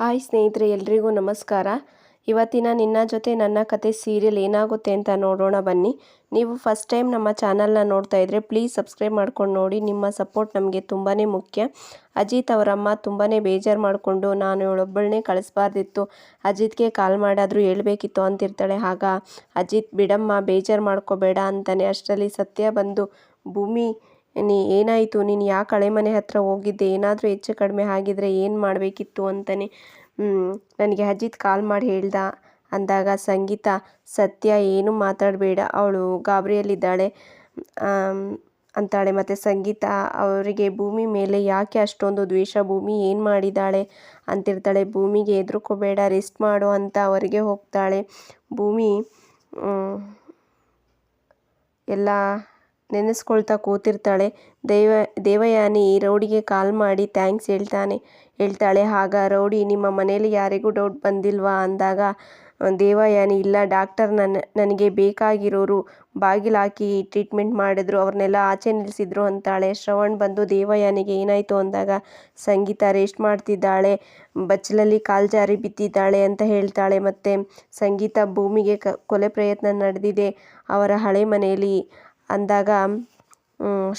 Hi ಸ್ನೇಹಿತರೆ, ಎಲ್ರಿಗೂ ನಮಸ್ಕಾರ. ಇವತ್ತಿನ ನಿನ್ನ ಜೊತೆ ನನ್ನ ಕತೆ ಸೀರಿಯಲ್ ಏನಾಗುತ್ತೆ ಅಂತ ನೋಡೋಣ ಬನ್ನಿ. ನೀವು ಫಸ್ಟ್ ಟೈಮ್ ನಮ್ಮ ಚಾನಲ್ನ ನೋಡ್ತಾ ಇದ್ದರೆ ಪ್ಲೀಸ್ ಸಬ್ಸ್ಕ್ರೈಬ್ ಮಾಡ್ಕೊಂಡು ನೋಡಿ. ನಿಮ್ಮ ಸಪೋರ್ಟ್ ನಮಗೆ ತುಂಬಾ ಮುಖ್ಯ. ಅಜಿತ್ ಅವರಮ್ಮ ತುಂಬಾ ಬೇಜಾರು ಮಾಡಿಕೊಂಡು ನಾನು ಇವಳೊಬ್ಬಳನ್ನೇ ಕಳಿಸ್ಬಾರ್ದಿತ್ತು. ಅಜಿತ್ಗೆ ಕಾಲ್ ಮಾಡಾದರೂ ಹೇಳ್ಬೇಕಿತ್ತು ಅಂತಿರ್ತಾಳೆ. ಆಗ ಅಜಿತ್, ಬಿಡಮ್ಮ, ಬೇಜಾರು ಮಾಡ್ಕೋಬೇಡ ಅಂತಾನೆ ಅಷ್ಟರಲ್ಲಿ ಸತ್ಯ ಬಂದು, ಭೂಮಿ ನೀ ಏನಾಯಿತು? ನೀನು ಯಾಕೆ ಹಳೆ ಮನೆ ಹತ್ರ ಹೋಗಿದ್ದೆ? ಏನಾದರೂ ಹೆಚ್ಚು ಕಡಿಮೆ ಆಗಿದ್ರೆ ಏನು ಮಾಡಬೇಕಿತ್ತು ಅಂತಾನೆ. ನನಗೆ ಅಜಿತ್ ಕಾಲ್ ಮಾಡಿ ಹೇಳ್ದ. ಅಂದಾಗ ಸಂಗೀತ, ಸತ್ಯ ಏನು ಮಾತಾಡಬೇಡ, ಅವಳು ಗಾಬರಿಯಲ್ಲಿದ್ದಾಳೆ. ಅಂತಾಳೆ. ಮತ್ತು ಸಂಗೀತ, ಅವರಿಗೆ ಭೂಮಿ ಮೇಲೆ ಯಾಕೆ ಅಷ್ಟೊಂದು ದ್ವೇಷ? ಭೂಮಿ ಏನು ಮಾಡಿದ್ದಾಳೆ ಅಂತಿರ್ತಾಳೆ. ಭೂಮಿಗೆ ಹೆದರ್ಕೋಬೇಡ, ರೆಸ್ಟ್ ಮಾಡು ಅಂತ ಅವರಿಗೆ ಹೋಗ್ತಾಳೆ. ಭೂಮಿ ಎಲ್ಲ ನೆನೆಸ್ಕೊಳ್ತಾ ಕೂತಿರ್ತಾಳೆ. ದೇವ, ದೇವಯಾನಿ ರೌಡಿಗೆ ಕಾಲ್ ಮಾಡಿ, ಥ್ಯಾಂಕ್ಸ್ ಹೇಳ್ತಾನೆ, ಹೇಳ್ತಾಳೆ. ಆಗ ರೌಡಿ, ನಿಮ್ಮ ಮನೇಲಿ ಯಾರಿಗೂ ಡೌಟ್ ಬಂದಿಲ್ವಾ? ಅಂದಾಗ, ದೇವಯಾನಿ, ಇಲ್ಲ ಡಾಕ್ಟರ್ ನನ್ನ ನನಗೆ ಬೇಕಾಗಿರೋರು ಬಾಗಿಲು ಹಾಕಿ ಟ್ರೀಟ್ಮೆಂಟ್ ಮಾಡಿದ್ರು, ಅವ್ರನ್ನೆಲ್ಲ ಆಚೆ ನಿಲ್ಲಿಸಿದ್ರು ಅಂತಾಳೆ. ಶ್ರವಣ್ ಬಂದು, ದೇವಯಾನಿಗೆ ಏನಾಯಿತು? ಅಂದಾಗ, ಸಂಗೀತ ರೆಸ್ಟ್ ಮಾಡ್ತಿದ್ದಾಳೆ, ಬಚ್ಚಲಲ್ಲಿ ಕಾಲು ಜಾರಿ ಬಿದ್ದಿದ್ದಾಳೆ ಅಂತ ಹೇಳ್ತಾಳೆ. ಮತ್ತು, ಸಂಗೀತ ಭೂಮಿಗೆ ಕೊಲೆ ಪ್ರಯತ್ನ ನಡೆದಿದೆ. ಅವರ ಹಳೆ ಮನೆಯಲ್ಲಿ ಅಂದಾಗ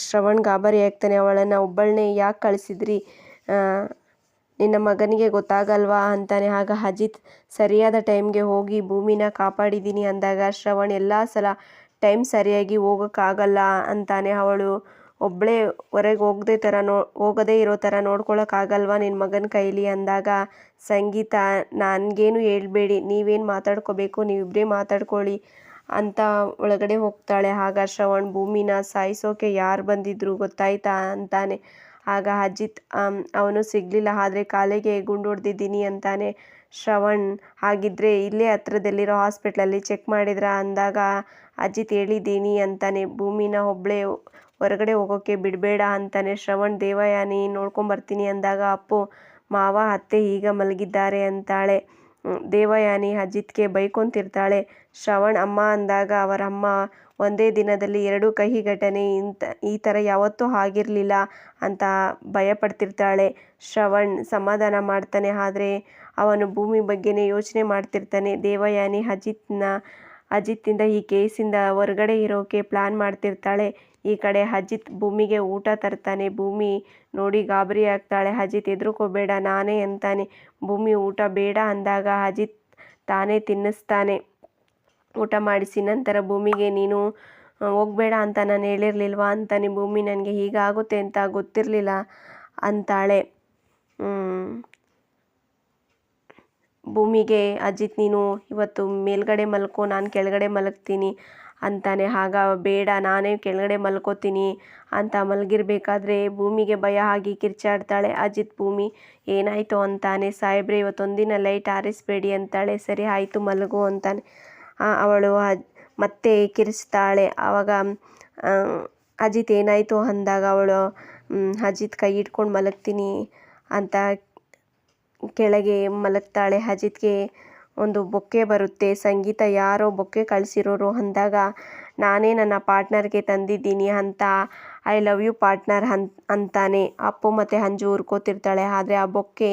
ಶ್ರವಣ್ ಗಾಬರಿ ಆಗ್ತಾನೆ. ಅವಳನ್ನು ಒಬ್ಬಳನ್ನೇ ಯಾಕೆ ಕಳಿಸಿದ್ರಿ? ನಿನ್ನ ಮಗನಿಗೆ ಗೊತ್ತಾಗಲ್ವಾ? ಅಂತಾನೆ. ಆಗ ಅಜಿತ್, ಸರಿಯಾದ ಟೈಮ್ಗೆ ಹೋಗಿ ಭೂಮಿನ ಕಾಪಾಡಿದ್ದೀನಿ ಅಂದಾಗ, ಶ್ರವಣ್ ಎಲ್ಲ ಸಲ ಟೈಮ್ ಸರಿಯಾಗಿ ಹೋಗೋಕ್ಕಾಗಲ್ಲ ಅಂತಾನೆ. ಅವಳು ಒಬ್ಬಳೇ ಹೊರಗೆ ಹೋಗದೆ ಥರ ನೋ, ಹೋಗದೇ ಇರೋ ಥರ ನೋಡ್ಕೊಳಕ್ಕಾಗಲ್ವಾ ನಿನ್ನ ಮಗನ ಕೈಲಿ? ಅಂದಾಗ, ಸಂಗೀತ, ನನಗೇನು ಹೇಳ್ಬೇಡಿ. ನೀವೇನು ಮಾತಾಡ್ಕೋಬೇಕು? ನೀವಿಬ್ಬರೇ ಮಾತಾಡ್ಕೊಳ್ಳಿ. ಅಂತ ಒಳಗಡೆ ಹೋಗ್ತಾಳೆ. ಆಗ ಶ್ರವಣ್ ಭೂಮಿನ ಸಾಯಿಸೋಕೆ ಯಾರು ಬಂದಿದ್ರು ಗೊತ್ತಾಯ್ತಾ ಅಂತಾನೆ. ಆಗ ಅಜಿತ್ ಅವನು ಸಿಗಲಿಲ್ಲ, ಆದರೆ ಕಾಲಿಗೆ ಗುಂಡು ಹೊಡೆದಿದ್ದೀನಿ ಅಂತಾನೆ. ಶ್ರವಣ್, ಹಾಗಿದ್ರೆ ಇಲ್ಲೇ ಹತ್ರದಲ್ಲಿರೋ ಹಾಸ್ಪಿಟ್ಲಲ್ಲಿ ಚೆಕ್ ಮಾಡಿದ್ರ? ಅಂದಾಗ, ಅಜಿತ್ ಹೇಳಿದ್ದೀನಿ ಅಂತಾನೆ. ಭೂಮಿನ ಒಬ್ಬಳೇ ಹೊರಗಡೆ ಹೋಗೋಕ್ಕೆ ಬಿಡಬೇಡ ಅಂತಾನೆ. ಶ್ರವಣ್, ದೇವಯಾನಿ ನೋಡ್ಕೊಂಬರ್ತೀನಿ ಅಂದಾಗ, ಅಪ್ಪು, ಮಾವ, ಅತ್ತೆ ಈಗ ಮಲಗಿದ್ದಾರೆ ಅಂತಾಳೆ. ದೇವಯಾನಿ ಅಜಿತ್ಗೆ ಬೈಕೊಂತಿರ್ತಾಳೆ. ಶ್ರವಣ್ ಅಮ್ಮ ಅಂದಾಗ ಅವರ ಅಮ್ಮ ಒಂದೇ ದಿನದಲ್ಲಿ ಎರಡು ಕಹಿ ಘಟನೆ ಇಂತ, ಈ ಥರ ಯಾವತ್ತೂ ಆಗಿರಲಿಲ್ಲ ಅಂತ ಭಯಪಡ್ತಿರ್ತಾಳೆ. ಶ್ರವಣ್ ಸಮಾಧಾನ ಮಾಡ್ತಾನೆ, ಆದರೆ ಅವನು ಭೂಮಿ ಬಗ್ಗೆನೇ ಯೋಚನೆ ಮಾಡ್ತಿರ್ತಾನೆ. ದೇವಯಾನಿ ಅಜಿತ್ನ ಅಜಿತ್ತಿಂದ ಈ ಕೇಸಿಂದ ಹೊರಗಡೆ ಇರೋಕೆ ಪ್ಲಾನ್ ಮಾಡ್ತಿರ್ತಾಳೆ. ಈ ಕಡೆ ಅಜಿತ್ ಭೂಮಿಗೆ ಊಟ ತರ್ತಾನೆ. ಭೂಮಿ ನೋಡಿ ಗಾಬರಿ ಆಗ್ತಾಳೆ. ಅಜಿತ್ ಎದುರುಕೋಬೇಡ ನಾನೇ ಅಂತಾನೆ. ಭೂಮಿ ಊಟ ಬೇಡ ಅಂದಾಗ ಅಜಿತ್ ತಾನೇ ತಿನ್ನಿಸ್ತಾನೆ. ಊಟ ಮಾಡಿಸಿ ನಂತರ ಭೂಮಿಗೆ, ನೀನು ಹೋಗಬೇಡ ಅಂತ ನಾನು ಹೇಳಿರ್ಲಿಲ್ವಾ ಅಂತಾನೆ. ಭೂಮಿ ನನಗೆ ಹೀಗಾಗುತ್ತೆ ಅಂತ ಗೊತ್ತಿರಲಿಲ್ಲ ಅಂತಾಳೆ. ಭೂಮಿಗೆ, ಅಜಿತ್, ನೀನು ಇವತ್ತು ಮೇಲ್ಗಡೆ ಮಲ್ಕೋ, ನಾನು ಕೆಳಗಡೆ ಮಲಗ್ತೀನಿ ಅಂತಾನೆ. ಆಗ ಬೇಡ, ನಾನೇ ಕೆಳಗಡೆ ಮಲ್ಕೋತೀನಿ ಅಂತ ಮಲಗಿರ್ಬೇಕಾದ್ರೆ ಭೂಮಿಗೆ ಭಯ ಆಗಿ ಕಿರ್ಚಾಡ್ತಾಳೆ ಅಜಿತ್. ಭೂಮಿ, ಏನಾಯಿತು? ಅಂತಾನೆ. ಸಾಹೇಬ್ರೆ, ಇವತ್ತೊಂದಿನ ಲೈಟ್ ಆರಿಸ್ಬೇಡಿ ಅಂತಾಳೆ. ಸರಿ, ಆಯಿತು, ಮಲಗು ಅಂತಾನೆ. ಅವಳು ಮತ್ತೆ ಕಿರಿಸ್ತಾಳೆ ಆವಾಗ ಅಜಿತ್, ಏನಾಯಿತು? ಅಂದಾಗ ಅವಳು ಅಜಿತ್ ಕೈ ಹಿಡ್ಕೊಂಡು ಮಲಗ್ತೀನಿ ಅಂತ ಕೆಳಗೆ ಮಲಗ್ತಾಳೆ. ಅಜಿತ್ಗೆ ಒಂದು ಬೊಕ್ಕೆ ಬರುತ್ತೆ. ಸಂಗೀತ ಯಾರೋ ಬೊಕ್ಕೆ ಕಳಿಸಿರೋರು ಅಂದಾಗ ನಾನೇ ನನ್ನ ಪಾರ್ಟ್ನರ್ಗೆ ತಂದಿದ್ದೀನಿ ಅಂತ, ಐ ಲವ್ ಯು ಪಾರ್ಟ್ನರ್ ಅನ್ ಅಂತಾನೆ. ಅಪ್ಪು ಮತ್ತು ಅಂಜು ಹುರ್ಕೋತಿರ್ತಾಳೆ ಆದರೆ ಆ ಬೊಕ್ಕೆ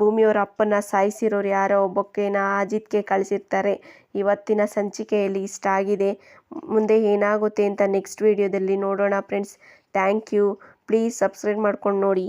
ಭೂಮಿಯವ್ರ ಅಪ್ಪನ ಸಾಯಿಸಿರೋರು ಯಾರೋ ಬೊಕ್ಕೆನ ಅಜಿತ್ಗೆ ಕಳಿಸಿರ್ತಾರೆ. ಇವತ್ತಿನ ಸಂಚಿಕೆಯಲ್ಲಿ ಇಷ್ಟ ಆಗಿದೆ. ಮುಂದೆ ಏನಾಗುತ್ತೆ ಅಂತ ನೆಕ್ಸ್ಟ್ ವಿಡಿಯೋದಲ್ಲಿ ನೋಡೋಣ friends thank you please subscribe ಮಾಡ್ಕೊಂಡು ನೋಡಿ.